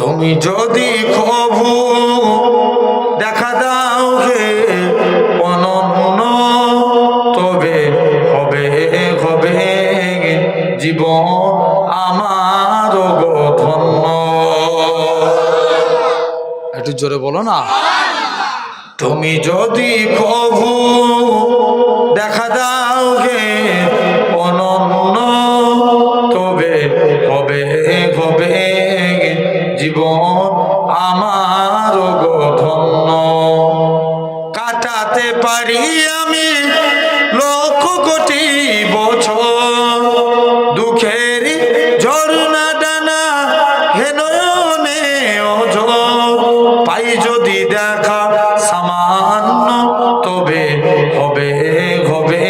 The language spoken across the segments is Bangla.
তুমি যদি কভু দেখা দাও হে অনন্য, তবে হবে হবে জীবন আমার ধন্য একটু জোরে বলো না। তুমি যদি কভু দেখা দাও হে জীবন আমার ধন্য কাটাতে পারি আমি লক্ষ কোটি বছর। দুঃখের ঝর্ণা ডানা, হে নয়নে পাই যদি দেখা সামান্য, তবে হবে হবে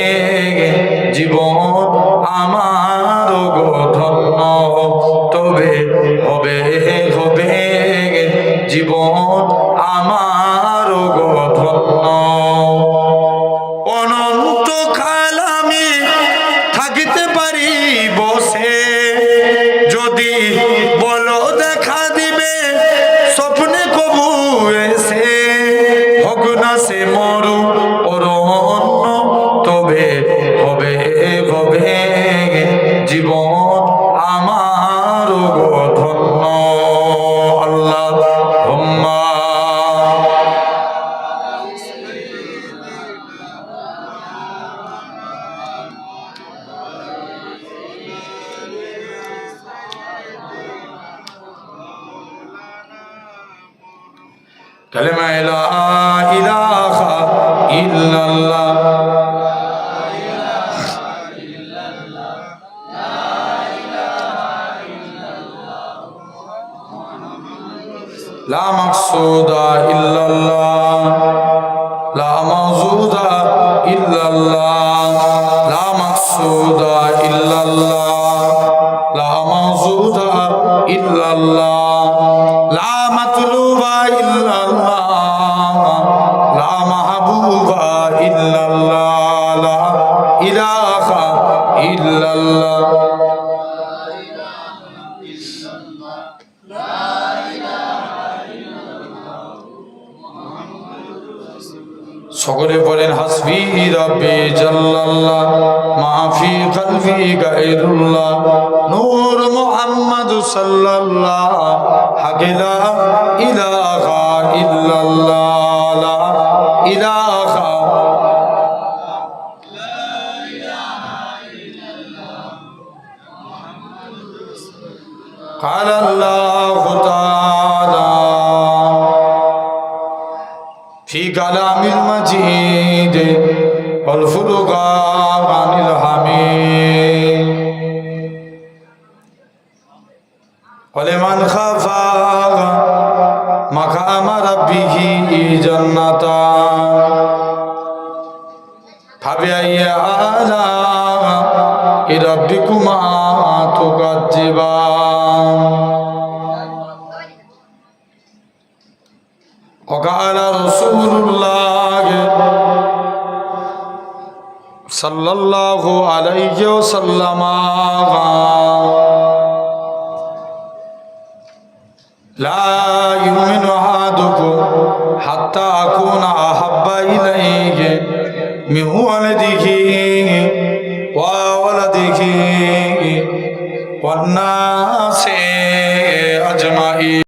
জীবন আমার জীবন আমার গো অনন্ত কাল আমি থাকিতে পারি বসে যদি বলো দেখা দিবে, স্বপ্নে কবু এসে। হোক না সে মরু অরণ্য, তবে হবে হবে জীবন। كلمة لا إله إلا الله. لا مقصود إلا الله. ইলাহা ইল্লাল্লাহ। সকলে বলেন হাসবি রব্বি জাল্লাল্লাহ মাফি কলবি গায়রুল্লাহ। নূর মুহাম্মদ সাল্লাল্লাহ হাকিলা قال الله تعالى في كلام المجيد والفرقان الحميد ولمن خاف مقام ربه جنتان فبأي آلاء ربكما تكذبان وقال رسول الله صلى الله عليه وسلم لا يؤمن أحدكم حتى أكون أحب إليه من ولده وولده والناس أجمعين